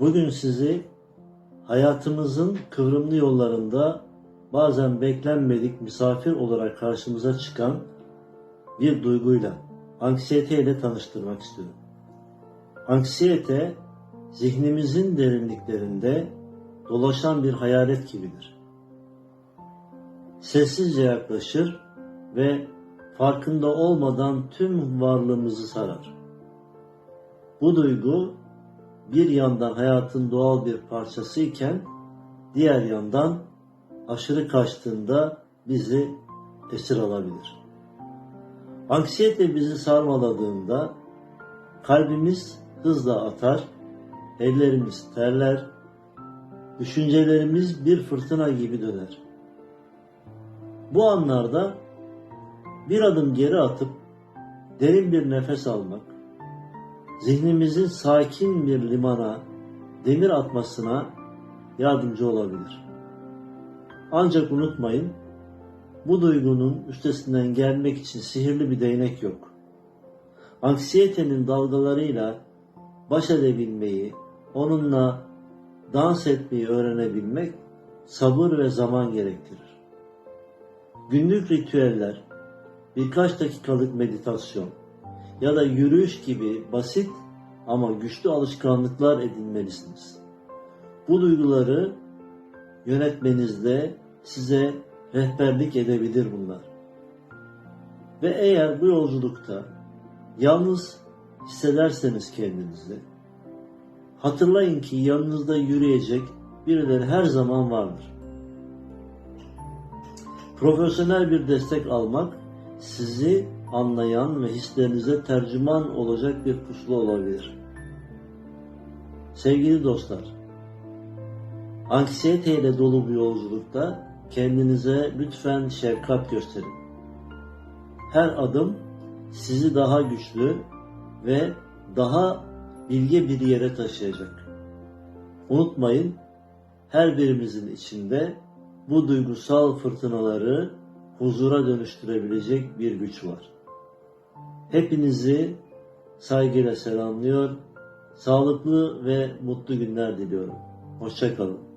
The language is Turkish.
Bugün sizi hayatımızın kıvrımlı yollarında bazen beklenmedik misafir olarak karşımıza çıkan bir duyguyla, anksiyete ile tanıştırmak istiyorum. Anksiyete, zihnimizin derinliklerinde dolaşan bir hayalet gibidir. Sessizce yaklaşır ve farkında olmadan tüm varlığımızı sarar. Bu duygu bir yandan hayatın doğal bir parçası iken diğer yandan aşırı kaçtığında bizi esir alabilir. Anksiyete bizi sarmaladığında kalbimiz hızla atar, ellerimiz terler, düşüncelerimiz bir fırtına gibi döner. Bu anlarda bir adım geri atıp derin bir nefes almak, zihnimizin sakin bir limana, demir atmasına yardımcı olabilir. Ancak unutmayın, bu duygunun üstesinden gelmek için sihirli bir değnek yok. Anksiyetenin dalgalarıyla baş edebilmeyi, onunla dans etmeyi öğrenebilmek sabır ve zaman gerektirir. Günlük ritüeller, birkaç dakikalık meditasyon ya da yürüyüş gibi basit ama güçlü alışkanlıklar edinmelisiniz. Bu duyguları yönetmenizde size rehberlik edebilir bunlar. Ve eğer bu yolculukta yalnız hissederseniz kendinizi, hatırlayın ki yanınızda yürüyecek birileri her zaman vardır. Profesyonel bir destek almak sizi anlayan ve hislerinize tercüman olacak bir pusula olabilir. Sevgili dostlar, anksiyeteyle dolu bir yolculukta kendinize lütfen şefkat gösterin. Her adım sizi daha güçlü ve daha bilge bir yere taşıyacak. Unutmayın, her birimizin içinde bu duygusal fırtınaları huzura dönüştürebilecek bir güç var. Hepinizi saygıyla selamlıyor, sağlıklı ve mutlu günler diliyorum. Hoşçakalın.